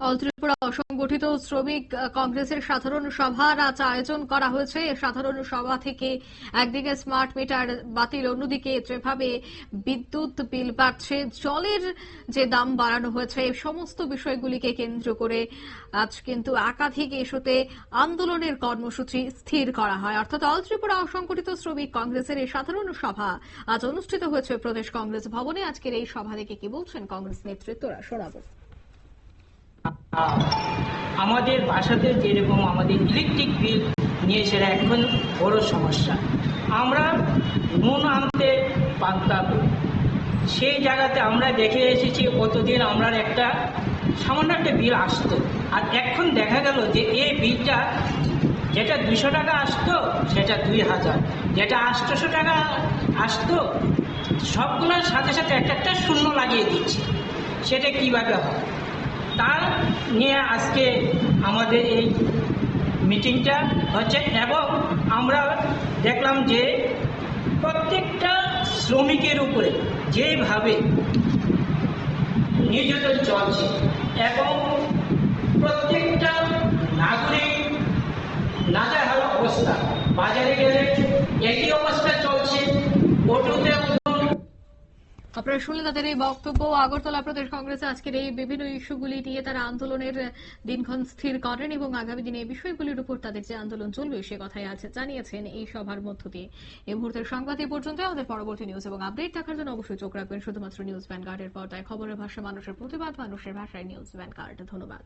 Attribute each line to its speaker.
Speaker 1: ত্রিপুরা অসংগঠিত শ্রমিক কংগ্রেসের সাধারণ সভার আজ আয়োজন করা হয়েছে। সাধারণ সভা থেকে একদিকে স্মার্ট মিটার বাতিল, অন্যদিকে যেভাবে বিদ্যুৎ বিল বাড়ছে, জলের যে দাম বাড়ানো হয়েছে সমস্ত বিষয়গুলিকে কেন্দ্র করে আজ কিন্তু একাধিক ইস্যুতে আন্দোলনের কর্মসূচি স্থির করা হয়। অর্থাৎ অল ত্রিপুরা অসংগঠিত শ্রমিক কংগ্রেসের এই সাধারণ সভা আজ অনুষ্ঠিত হয়েছে প্রদেশ কংগ্রেস ভবনে। আজকের এই সভা থেকে কি বলছেন কংগ্রেস নেতৃত্বরা? শোনাবো।
Speaker 2: আমাদের বাসাতে যেরকম আমাদের ইলেকট্রিক বিল নিয়ে সেটা এখন বড় সমস্যা। আমরা নুন আনতে পারতাম সেই জায়গাতে আমরা দেখে এসেছি, কতদিন আমরা একটা সামান্য একটা বিল আসতো। আর এখন দেখা গেল যে এই বিলটা যেটা দুশো টাকা আসতো, সেটা দুই হাজার। যেটা আটশোশো টাকা আসতো, সবগুলোর সাথে সাথে একটা একটা শূন্য লাগিয়ে দিচ্ছে। সেটা কীভাবে হয় তার নিয়ে আজকে আমাদের এই মিটিংটা হচ্ছে এবং আমরা দেখলাম যে প্রত্যেকটা শ্রমিকের উপরে যেভাবে নির্যাতন চলছে এবং প্রত্যেকটা নাগরিক নাজাহাল অবস্থা, বাজারে গেলে একই
Speaker 1: আপনারা শুনলেন তাদের এই বক্তব্য। আগরতলা প্রদেশ কংগ্রেসে আজকের এই বিভিন্ন ইস্যুগুলি নিয়ে তারা আন্দোলনের দিনক্ষণ স্থির করেন এবং আগামী দিনে এই বিষয়গুলির উপর তাদের যে আন্দোলন চলবে সে কথাই আছে জানিয়েছেন এই সভার মধ্য দিয়ে। এই মুহূর্তের সংবাদ এই পর্যন্ত, আমাদের পরবর্তী নিউজ এবং আপডেট দেখার জন্য অবশ্যই চোখ রাখবেন শুধুমাত্র নিউজ ভ্যানগার্ডের পর্দায়। খবরের ভাষা মানুষের প্রতিবাদ, মানুষের ভাষায় নিউজ ভ্যানগার্ড ধন্যবাদ।